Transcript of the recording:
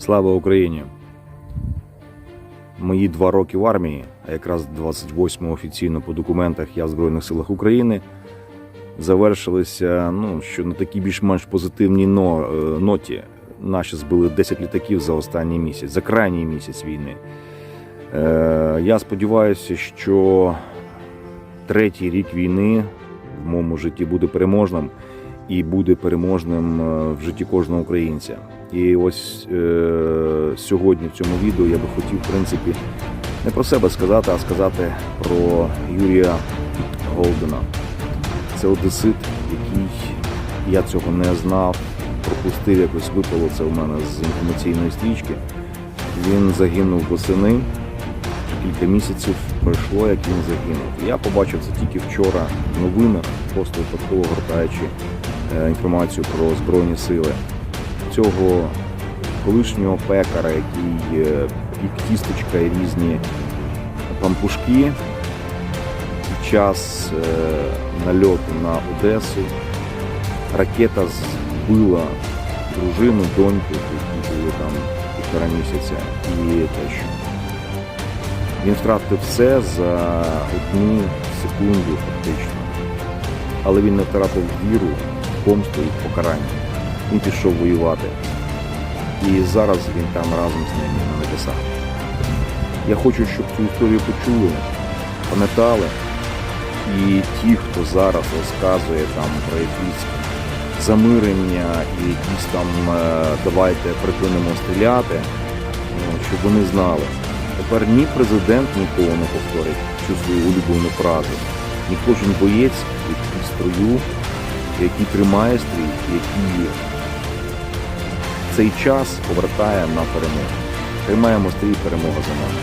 Слава Україні! Мої два роки в армії, а якраз 28 офіційно по документах я в Збройних силах України, завершилися ну, що на такій більш-менш позитивній е, ноті. Наші збили 10 літаків за останній місяць, за крайній місяць війни. Е, я сподіваюся, що третій рік війни в моєму житті буде переможним і буде переможним е, в житті кожного українця. І ось е, сьогодні в цьому відео я би хотів, в принципі, не про себе сказати, а сказати про Юрія Голдена. Це одесит, який я цього не знав, пропустив якось випало це у мене з інформаційної стрічки. Він загинув восени. Кілька місяців пройшло, як він загинув. Я побачив це тільки вчора в просто випадково гортаючи інформацію про Збройні сили. Цього колишнього пекара, який е, пік тісточка і різні пампушки під час е, нальоту на Одесу ракета збила дружину, доньку, які були там півтора місяця, і тещу. Він втратив все за одну секунду фактично. Але він не втратив віру, помсту і покарання. Він пішов воювати. І зараз він там разом з ними на небесах. Я хочу, щоб цю історію почули, пам'ятали. І ті, хто зараз розказує там про якісь замирення і якісь там е, давайте припинимо стріляти, ну, щоб вони знали. Тепер ні президент ніколи не повторить цю свою улюблену фразу. Ні кожен боєць, який строю, який тримає стрій, який цей час повертає на перемогу. Тримаємо стрій, перемога за нами.